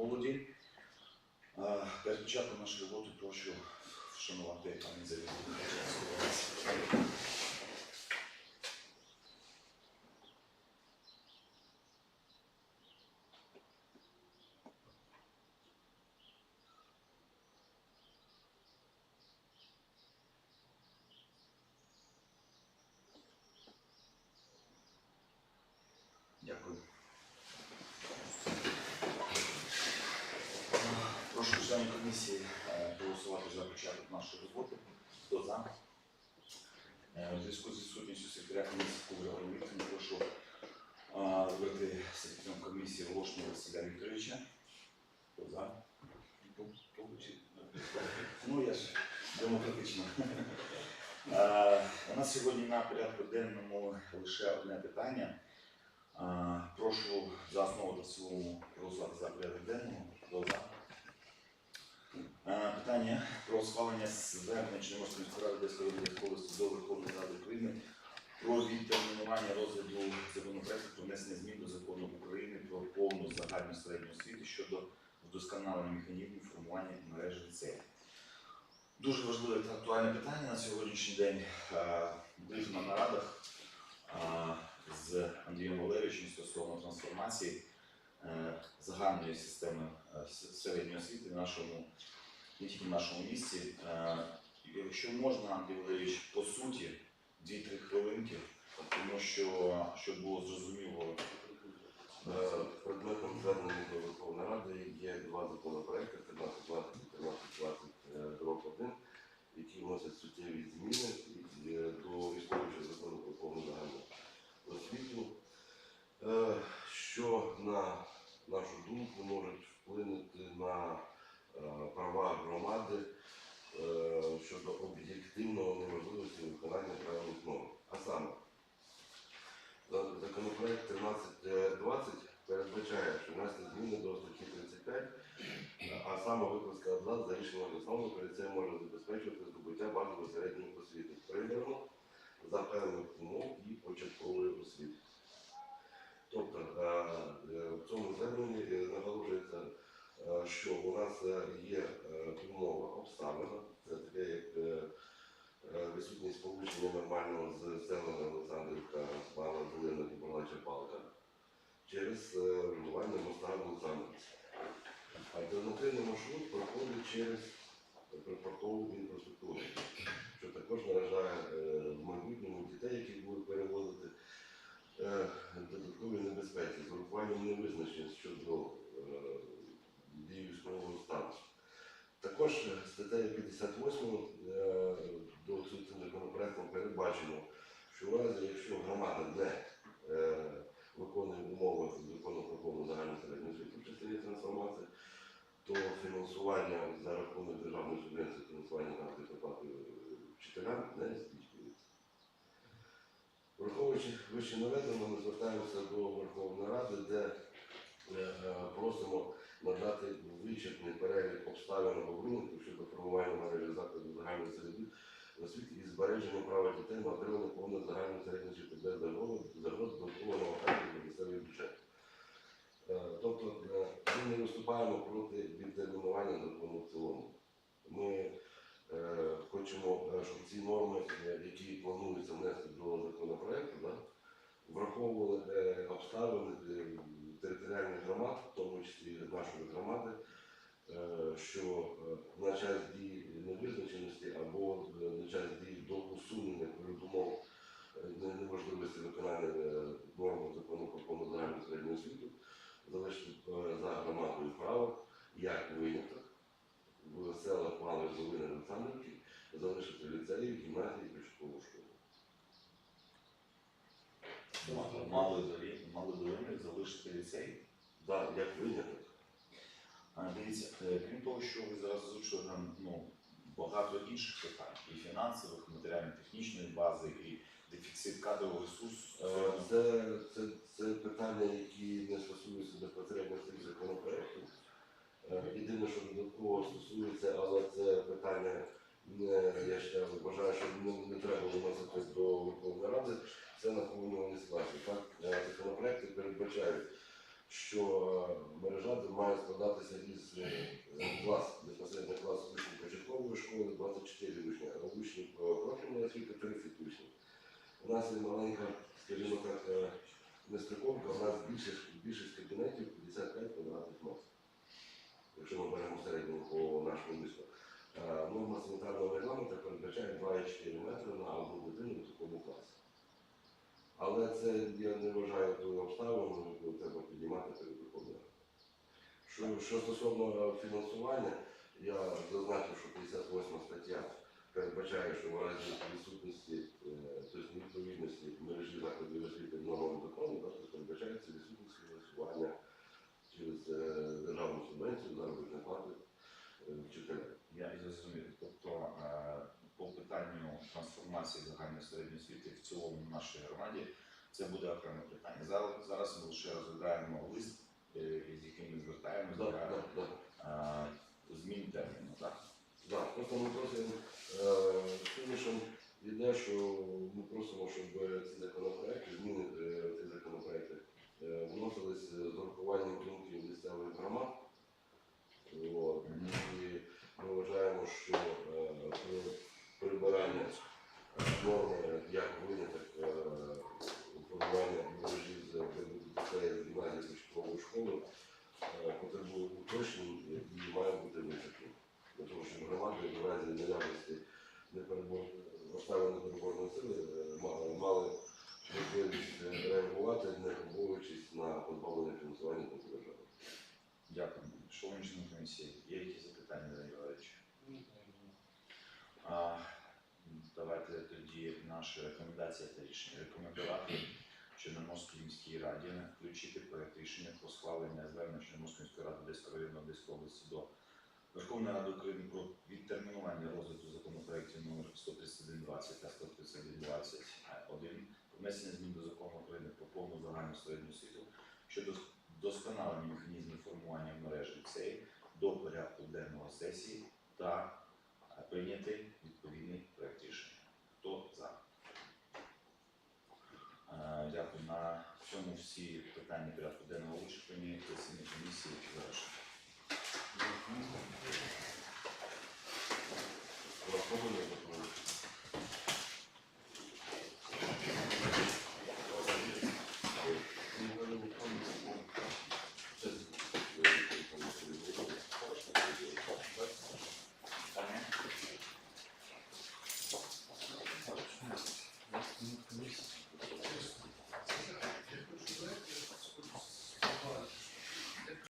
молоді. Перед початком нашої роботи прошу вшанувати пані загиблих Черкаської області. Дякую. Прошу членів комісії е, голосувати за початок нашої роботи. Хто за? Е, У зв'язку з відсутністю секретаря Кубрика Вікторівни прошу е, секретарем комісії Волошного Василя Вікторовича. Хто за? Ну, я ж демократично. Е, У нас сьогодні на порядку денному лише одне питання. Е, Прошу за основу та цілому проголосувати за порядок денного. Питання про схвалення звернення Чорноморської міської ради Одеської області до Верховної Ради України про відтермінування розгляду законопроекту про внесення змін до закону України про повну загальну середню освіту щодо вдосконалення механізмів формування мережі ліцеїв. Дуже важливе та актуальне питання на сьогоднішній день. Е, на нарадах з Андрієм Валерійовичем стосовно трансформації е, загальної системи е, середньої освіти в нашому, не тільки в нашому місті. Е, Якщо можна, Андрій Валерійович, по суті, 2-3 хвилинки, тому що, щоб було зрозуміло, Е, Предметом звернення до Верховної Ради є два законопроекти 1320 і 1320 дроб 1, які вносять суттєві зміни е, до існуючого закону про повну загальну освіту, що на нашу думку можуть вплинути на права громади е, щодо об'єктивного неможливості виконання правильних норм. А саме, Законопроект 1320 передбачає, що внести зміни до статті 35, а саме випуска абзац за рішенням засновника ліцей може забезпечувати здобуття базової середньої освіти прибірно за певних умов і початкової освіти. Тобто е, е, в цьому зверненні е, наголошується, е, що у нас е, є е, умова обставина, це таке як е, е, відсутність сполучення нормального з селами Олександрівка, Мала Зелена і Бурла Черпалка через е, руйнування моста в. Альтернативний маршрут проходить через припортову інфраструктуру, що також наражає в майбутньому дітей, які будуть перевозити додаткові небезпеки з урахуванням невизначеності щодо дії військового стану. Також статтею 58 е, до цим законопроектом передбачено, що в разі, якщо громада не е, виконує умови закону про повну загальну середню освіту в частині трансформації, то фінансування за рахунок державної субвенції фінансування на зарплати вчителям не здійснюється. Враховуючи вище наведено, ми звертаємося до Верховної Ради, де е, е, просимо надати вичерпний перелік обставин або щодо формування мережі закладів загальної середньої освіти і збереження права дітей на отримання повної загальної середньої освіти без загроз додаткового до місцевих бюджетів. Е, Тобто е, ми не виступаємо проти відтермінування закону в цілому. Ми е, хочемо, щоб ці норми, які планується внести до законопроекту, враховували обставини територіальних громад, в тому числі нашої громади, що е, на час дії невизначеності або е, на час дії до усунення передумов е, неможливості виконання е, норм закону про повну загальну середню освіту, залишити е, за громадою право як виняток в селах Малої Золини Олександрівки залишити ліцеї, гімназії і початкову школу. мали мали залишити ліцей. Так, як виняток. Дивіться, е, крім того, що ви зараз озвучили нам ну, багато інших питань, і фінансових, і матеріально-технічної бази, і дефіцит кадрового ресурсу. Е, Це, це, це питання, які не стосуються безпосередньо цих законопроєктів. Е, Єдине, що додатково стосується, але це питання не, я ще вважаю, що не, не треба виносити до Верховної Ради, це наповнювані складі. Так, е, законопроекти передбачають, е, має складатися із е, клас, безпосередньо клас учнів початкової школи 24 учні, а учнів профільної освіти 30 учнів. У нас є маленька, скажімо так, е, нестиковка, у нас більшість, кабінетів 55 квадратних метрів. Якщо ми беремо середньому по нашому місту. Е, Норма санітарного регламенту передбачає 2,4 метри на одну дитину в такому класі. Але це я не вважаю тою обставиною, яку треба піднімати перед Радою. Що, що стосовно фінансування, я зазначив, що 58 стаття передбачає, що в разі відсутності, е, тобто невідповідності мережі закладів освіти нормам закону, також передбачається відсутність фінансування через е, державну субвенцію заробітної плати е, вчителям. Я зрозумів. Тобто е, по питанню трансформації загальної середньої освіти в цілому нашій громаді це буде окреме питання. Зараз, ми лише розглядаємо лист, е, з якими звертаємося Да, для да, да. е, змін терміну. Так? Да, просто ми просимо е, фінішем йде, що ми просимо, щоб ці законопроекти, зміни е, ці законопроекти е, вносились з урахуванням думків місцевих громад. От. І ми вважаємо, що е, при- прибирання е, норми як виняток е, формування мережі з дітей з гімназії початкової школи е, потребує уточнень і має бути вичерпним. Для того, щоб громади в разі наявності неперебор- обставин сили е, ма- мали можливість е, реагувати, не побоюючись на позбавлення фінансування та держави. Дякую. Шановні члени комісії, є якісь запитання, Леонід Валерійович? А, Давайте тоді наші рекомендації та рішення. Рекомендувати Чорноморській міській раді включити проект рішення про схвалення звернення Чорноморської міської ради Одеського району Одеської області до Верховної Ради України про відтермінування розгляду законопроєктів номер 13120 та 13121 про внесення змін до закону України про повну загальну середню освіту щодо досконалення механізмів формування мережі ліцеїв до порядку денного сесії та прийняти